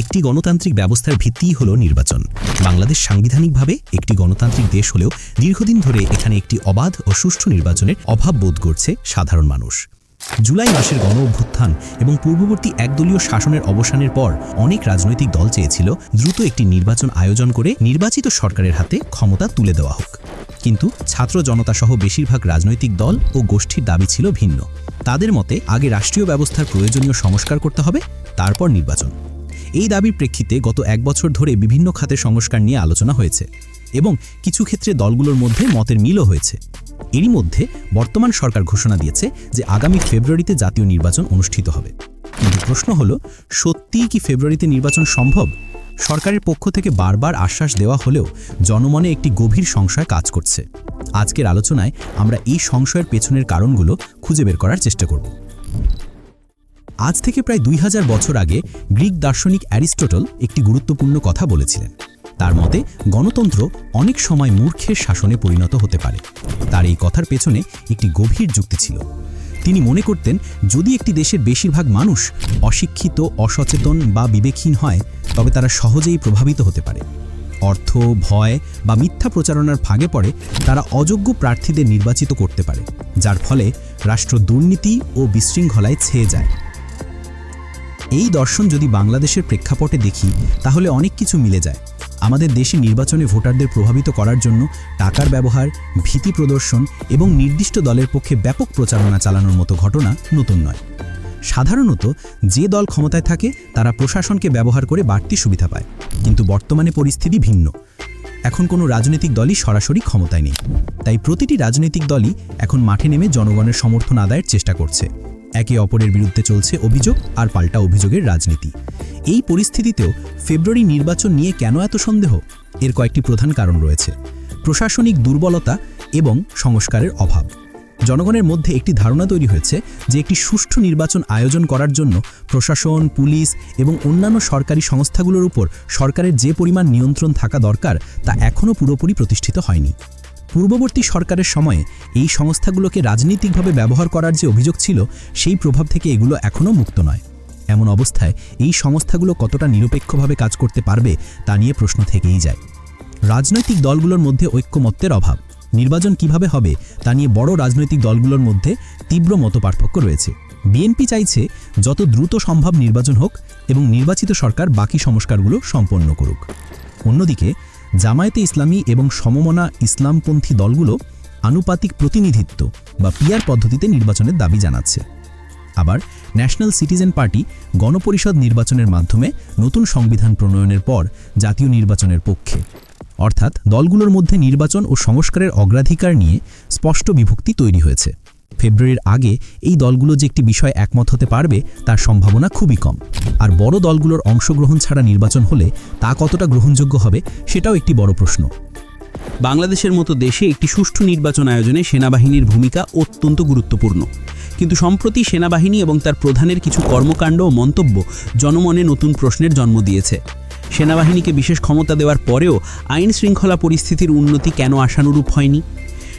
একটি গণতান্ত্রিক ব্যবস্থার ভিত্তিই হল নির্বাচন। বাংলাদেশ সাংবিধানিকভাবে একটি গণতান্ত্রিক দেশ হলেও দীর্ঘদিন ধরে এখানে একটি অবাধ ও সুষ্ঠু নির্বাচনের অভাব বোধ করছে সাধারণ মানুষ। জুলাই মাসের গণ অভ্যুত্থান এবং পূর্ববর্তী একদলীয় শাসনের অবসানের পর অনেক রাজনৈতিক দল চেয়েছিল দ্রুত একটি নির্বাচন আয়োজন করে নির্বাচিত সরকারের হাতে ক্ষমতা তুলে দেওয়া হোক। কিন্তু ছাত্র জনতা সহ বেশিরভাগ রাজনৈতিক দল ও গোষ্ঠীর দাবি ছিল ভিন্ন। তাদের মতে আগে রাষ্ট্রীয় ব্যবস্থার প্রয়োজনীয় সংস্কার করতে হবে, তারপর নির্বাচন। এই দাবির প্রেক্ষিতে গত এক বছর ধরে বিভিন্ন খাতে সংস্কার নিয়ে আলোচনা হয়েছে এবং কিছু ক্ষেত্রে দলগুলোর মধ্যে মতের মিলও হয়েছে। এরই মধ্যে বর্তমান সরকার ঘোষণা দিয়েছে যে আগামী ফেব্রুয়ারিতে জাতীয় নির্বাচন অনুষ্ঠিত হবে। কিন্তু প্রশ্ন হলো, সত্যিই কি ফেব্রুয়ারিতে নির্বাচন সম্ভব? সরকারের পক্ষ থেকে বারবার আশ্বাস দেওয়া হলেও জনমনে একটি গভীর সংশয় কাজ করছে। আজকের আলোচনায় আমরা এই সংশয়ের পেছনের কারণগুলো খুঁজে বের করার চেষ্টা করব। আজ থেকে প্রায় দুই হাজার বছর আগে গ্রিক দার্শনিক অ্যারিস্টটল একটি গুরুত্বপূর্ণ কথা বলেছিলেন। তার মতে, গণতন্ত্র অনেক সময় মূর্খের শাসনে পরিণত হতে পারে। তার এই কথার পেছনে একটি গভীর যুক্তি ছিল। তিনি মনে করতেন, যদি একটি দেশের বেশিরভাগ মানুষ অশিক্ষিত, অসচেতন বা বিবেকহীন হয়, তবে তারা সহজেই প্রভাবিত হতে পারে। অর্থ, ভয় বা মিথ্যা প্রচারণার ভাগে পড়ে তারা অযোগ্য প্রার্থীদের নির্বাচিত করতে পারে, যার ফলে রাষ্ট্র দুর্নীতি ও বিশৃঙ্খলায় ছেয়ে যায়। এই দর্শন যদি বাংলাদেশের প্রেক্ষাপটে দেখি, তাহলে অনেক কিছু মিলে যায়। আমাদের দেশে নির্বাচনে ভোটারদের প্রভাবিত করার জন্য টাকার ব্যবহার, ভীতি প্রদর্শন এবং নির্দিষ্ট দলের পক্ষে ব্যাপক প্রচারণা চালানোর মতো ঘটনা নতুন নয়। সাধারণত যে দল ক্ষমতায় থাকে, তারা প্রশাসনকে ব্যবহার করে বাড়তি সুবিধা পায়। কিন্তু বর্তমানে পরিস্থিতি ভিন্ন। এখন কোনো রাজনৈতিক দলই সরাসরি ক্ষমতায় নেই। তাই প্রতিটি রাজনৈতিক দলই এখন মাঠে নেমে জনগণের সমর্থন আদায়ের চেষ্টা করছে। একে অপরের বিরুদ্ধে চলছে অভিযোগ আর পাল্টা অভিযোগের রাজনীতি। এই পরিস্থিতিতেও ফেব্রুয়ারি নির্বাচন নিয়ে কেন এত সন্দেহ? এর কয়েকটি প্রধান কারণ রয়েছে। প্রশাসনিক দুর্বলতা এবং সংস্কারের অভাব। জনগণের মধ্যে একটি ধারণা তৈরি হয়েছে যে একটি সুষ্ঠু নির্বাচন আয়োজন করার জন্য প্রশাসন, পুলিশ এবং অন্যান্য সরকারি সংস্থাগুলোর উপর সরকারের যে পরিমাণ নিয়ন্ত্রণ থাকা দরকার তা এখনও পুরোপুরি প্রতিষ্ঠিত হয়নি। পূর্ববর্তী সরকারের সময়ে এই সংস্থাগুলোকে রাজনৈতিকভাবে ব্যবহার করার যে অভিযোগ ছিল, সেই প্রভাব থেকে এগুলো এখনও মুক্ত নয়। এমন অবস্থায় এই সংস্থাগুলো কতটা নিরপেক্ষভাবে কাজ করতে পারবে, তা নিয়ে প্রশ্ন থেকেই যায়। রাজনৈতিক দলগুলোর মধ্যে ঐক্যমত্যের অভাব, নির্বাচন কীভাবে হবে, তা নিয়ে বড় রাজনৈতিক দলগুলোর মধ্যে তীব্র মতপার্থক্য রয়েছে। বিএনপি চাইছে যত দ্রুত সম্ভব নির্বাচন হোক এবং নির্বাচিত সরকার বাকি সংস্কারগুলো সম্পন্ন করুক। অন্যদিকে জামায়াতে ইসলামী এবং সমমনা ইসলামপন্থী দলগুলো আনুপাতিক প্রতিনিধিত্ব বা পিয়ার পদ্ধতিতে নির্বাচনের দাবি জানাচ্ছে। আবার ন্যাশনাল সিটিজেন পার্টি গণপরিষদ নির্বাচনের মাধ্যমে নতুন সংবিধান প্রণয়নের পর জাতীয় নির্বাচনের পক্ষে। অর্থাৎ দলগুলোর মধ্যে নির্বাচন ও সংস্কারের অগ্রাধিকার নিয়ে স্পষ্ট বিভক্তি তৈরি হয়েছে। ফেব্রুয়ারির আগে এই দলগুলো যে একটি বিষয় একমত হতে পারবে, তার সম্ভাবনা খুবই কম। আর বড় দলগুলোর অংশগ্রহণ ছাড়া নির্বাচন হলে তা কতটা গ্রহণযোগ্য হবে, সেটাও একটি বড় প্রশ্ন। বাংলাদেশের মতো দেশে একটি সুষ্ঠু নির্বাচন আয়োজনে সেনাবাহিনীর ভূমিকা অত্যন্ত গুরুত্বপূর্ণ। কিন্তু সম্প্রতি সেনাবাহিনী এবং তার প্রধানের কিছু কর্মকাণ্ড ও মন্তব্য জনমনে নতুন প্রশ্নের জন্ম দিয়েছে। সেনাবাহিনীকে বিশেষ ক্ষমতা দেওয়ার পরেও আইন শৃঙ্খলা পরিস্থিতির উন্নতি কেন আশানুরূপ হয়নি?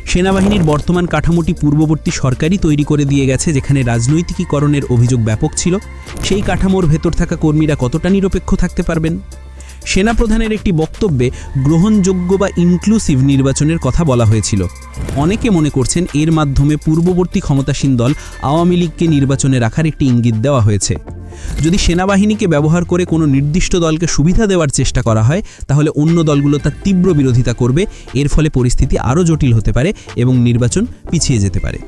সেনাবাহিনীর বর্তমান কাঠামোটি পূর্ববর্তী সরকারই তৈরি করে দিয়ে গেছে, যেখানে রাজনৈতিকীকরণের অভিযোগ ব্যাপক ছিল। সেই কাঠামোর ভেতর থাকা কর্মীরা কতটা নিরপেক্ষ থাকতে পারবেন? সেনাপ্রধানের একটি বক্তব্যে গ্রহণযোগ্য বা ইনক্লুসিভ নির্বাচনের কথা বলা হয়েছিল। অনেকে মনে করছেন এর মাধ্যমে পূর্ববর্তী ক্ষমতাসীন দল আওয়ামী লীগকে নির্বাচনে রাখার একটি ইঙ্গিত দেওয়া হয়েছে। যদি সেনাবাহিনীকে ব্যবহার করে কোনো নির্দিষ্ট দলকে সুবিধা দেওয়ার চেষ্টা করা হয়, তাহলে অন্য দলগুলো তার তীব্র বিরোধিতা করবে। এর ফলে পরিস্থিতি আরও জটিল হতে পারে এবং নির্বাচন পিছিয়ে যেতে পারে।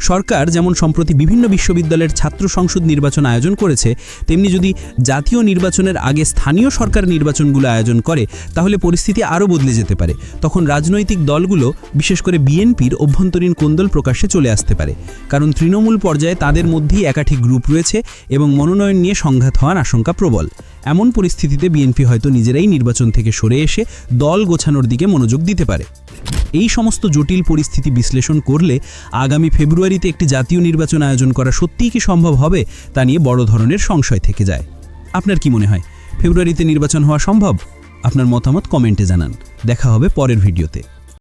সরকার যেমন সম্প্রতি বিভিন্ন বিশ্ববিদ্যালয়ের ছাত্র সংসদ নির্বাচন আয়োজন করেছে, তেমনি যদি জাতীয় নির্বাচনের আগে স্থানীয় সরকার নির্বাচনগুলো আয়োজন করে, তাহলে পরিস্থিতি আরও বদলে যেতে পারে। তখন রাজনৈতিক দলগুলো, বিশেষ করে বিএনপির অভ্যন্তরীণ কোন্দল প্রকাশ্যে চলে আসতে পারে। কারণ তৃণমূল পর্যায়ে তাদের মধ্যেই একাধিক গ্রুপ রয়েছে এবং মনোনয়ন নিয়ে সংঘাত হওয়ার আশঙ্কা প্রবল। এমন পরিস্থিতিতে বিএনপি হয়তো নিজেরাই নির্বাচন থেকে সরে এসে দল গোছানোর দিকে মনোযোগ দিতে পারে। এই সমস্ত জটিল পরিস্থিতি বিশ্লেষণ করলে আগামী ফেব্রুয়ারিতে একটি জাতীয় নির্বাচন আয়োজন করা সত্যিই কি সম্ভব হবে তা নিয়ে বড় ধরনের সংশয় থেকে যায়। আপনার কি মনে হয়? ফেব্রুয়ারিতে নির্বাচন হওয়া সম্ভব? আপনার মতামত কমেন্টে জানান। দেখা হবে পরের ভিডিওতে।